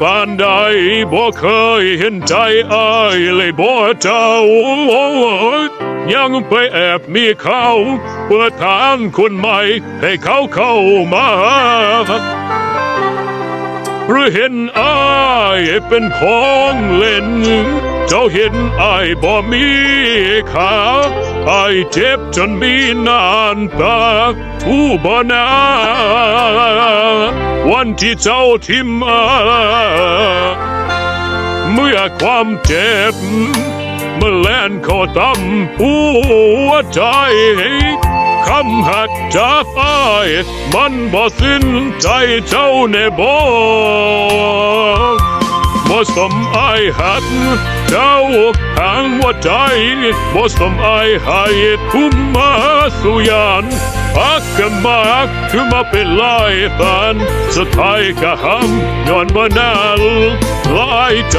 ปานใดบ่เคยเห็นใจอายเลยบ่เจ้ายังไปแอบมีเขาเปิดทางคนใหม่ให้เขาเข้ามาหรือเห็นอายเป็นของเล่น เจ้าเห็นไอบ่มีขาอายเจ็บจนมีนานตาผู้บ่นาวันที่เจ้าทิมมาเมื่อความเจ็บเมื่อแลนเข้าตำหัวใจคำหักจากอ้ายมันบ่สิ้นใจเจ้าแน่บ่ บ่สมอายหักเจ้าหางหัวใจบ่สมอายให้ทุ่มมาสุยานพักกันมากคือมาเป็นลายตานสุดท้ายก็ห้ำย้อนบ่นานลายใจ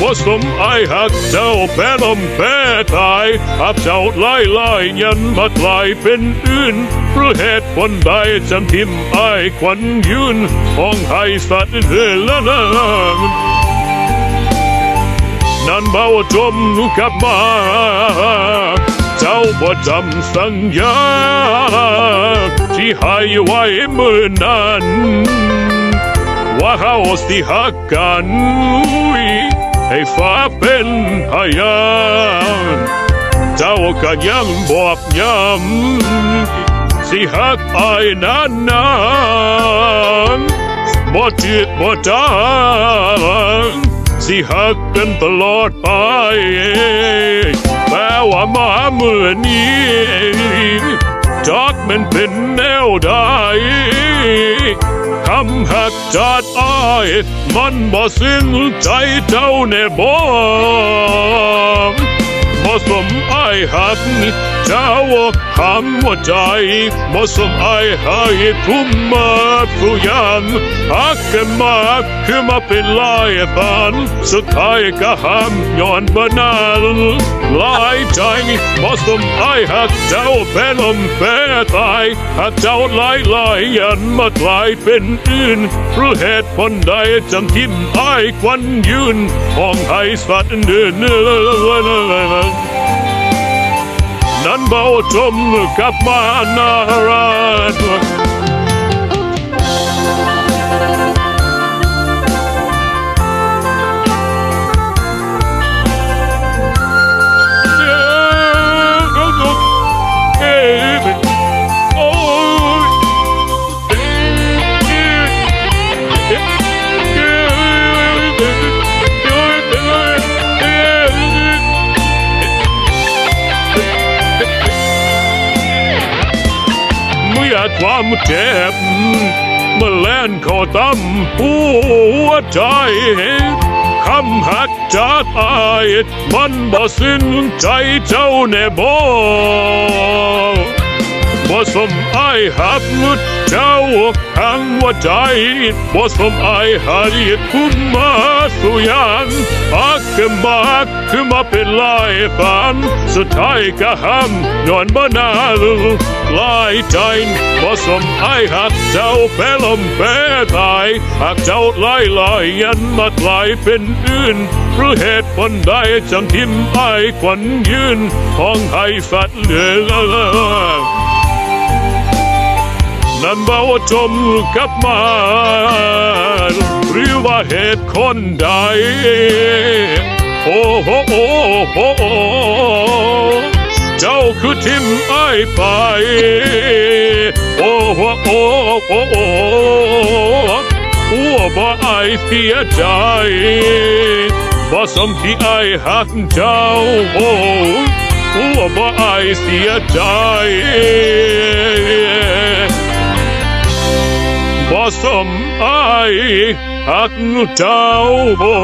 บ่สมอายหักเจ้าแพ้ลมแพ้ตายอับเจ้าลายลายยันมากลายเป็นอื่นเพราะเหตุผลใดจำทิมอายควันยืนของให้สัตว์เดละนาน นั้นเบาจมกลับมา เจ้าบ่จำสัญญา ที่ให้ไว้มือนั้น ว่าเฮาสิหักกันให้ฟ้าเป็นพยานเจ้าก็ยังบอกย้ำสิหักอายนานนานบ่จืดบ่จาง สิหักกันตลอดไปแม้ว่ามาเมื่อนี้จักมันเป็นแนวใดคำหักจากอ้ายมันบ่สิ้นใจเจ้าแน่บ่ บ่สมไอหักเจ้าคำว่าใจบ่สมไอ้ายทุ่มมาสุยานหักกันมาคือมาเป็นลายฝันสุดท้ายก็หามย้อนบ่นานลายใจบ่สมไอหักเจ้าแพ้ลมแพ้ตายหากเจ้าหลายหลายยันมากลายเป็นอื่นเพราะเหตุผลใดจำทิมอ้ายควันยืนของให้สัตว์เดินเนื้อ นั้นเบาจมกลับมานาราด ความเจ็บเมื่อแล่นเข้าตำหัวใจคำหักจากอายมันบ่สิ้นใจเจ้าแน่บ่ บ่สมอายหักเจ้าหังว่าใจบ่สมอายหารีคุ้มมาสุยานหักกันมากคือมาเป็นลายฝันสุดท้ายก็ห้ามย้อนบ่นานลายใจบ่สมอายหักเจ้าแพ้ลมแพ้ตายหากเจ้าลายลายยันมากลายเป็นอื่นหรือเหตุผลใดจำทิมอายควันยืนของให้สัตว์เหลือ นั้นเบาจมกับมาหรือว่าเหตุคนใด โอ้โหโอ้โหโอ้เจ้าคือทิมไอ้ไป โอ้โหโอ้โหโอ้หัวบ่ไอายเสียใจบ่สมที่ไอหักเจ้าโอ้หัวบ่ไอายเสียใจ สมอายหักเจ้าบ่